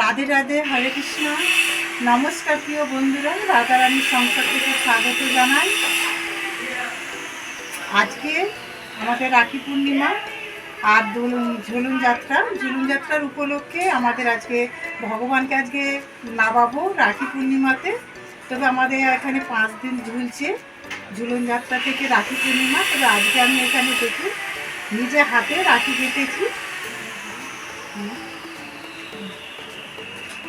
রাধে রাধে, হরে কৃষ্ণ। নমস্কার প্রিয় বন্ধুরা রাধারানীর সংসার থেকে স্বাগত জানাই। আজকে আমাদের রাখি পূর্ণিমা আর দোলন, ঝুলুন যাত্রা। ঝুলুন যাত্রার উপলক্ষে আমাদের আজকে, ভগবানকে আজকে নামাবো রাখি পূর্ণিমাতে। তবে আমাদের এখানে পাঁচ দিন ঝুলছে ঝুলন যাত্রা থেকে রাখি পূর্ণিমা। তবে আজকে আমি এখানে দেখি, নিজে হাতে রাখি কেটেছি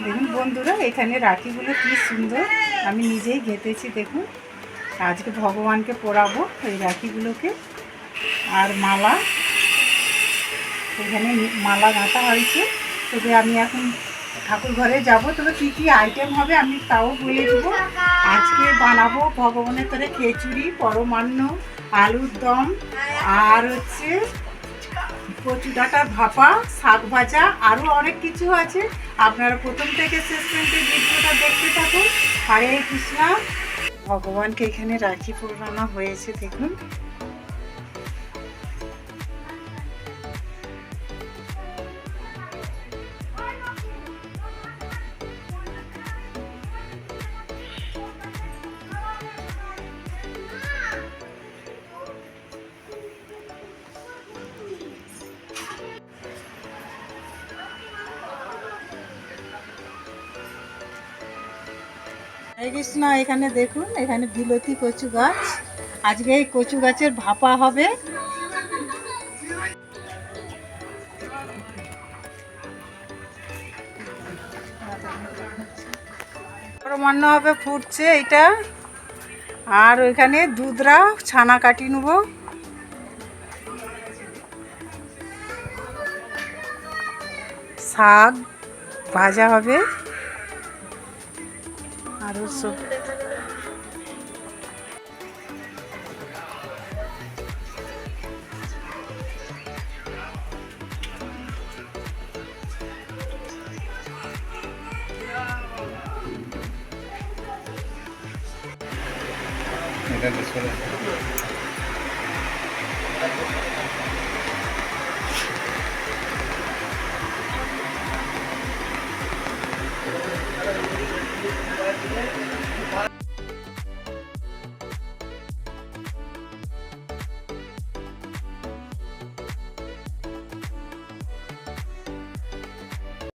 দেখুন বন্ধুরা, এখানে রাখিগুলো কি সুন্দর। আমি নিজেই গেঁথেছি দেখুন। আজকে ভগবানকে পরাবো এই রাখিগুলোকে আর মালা, এখানে মালা গাঁথা হয়েছে। তবে আমি এখন ঠাকুর ঘরে যাব। তবে কী কী আইটেম হবে আমি তাও বলে দেবো। আজকে বানাবো ভগবানের করে খিচুড়ি, পরমান্ন, আলুর দম, আর হচ্ছে কচু ডাটা ভাপা, শাক ভাজা আরও অনেক কিছু আছে। আপনারা প্রথম থেকে শেষ পর্যন্ত ভিডিওটা দেখতে থাকুন। হরে কৃষ্ণা। ভগবানকে এখানে রাখি পুরানো হয়েছে, দেখুন। কৃষ্ণ, এখানে দেখুন, এখানে বিলতি কচু গাছ। আজকে এই কচু গাছের ভাপা হবে। হবে, ফুটছে এটা আর ওইখানে দুধরা ছানা কাটি নেব। শাক ভাজা হবে। আরও সব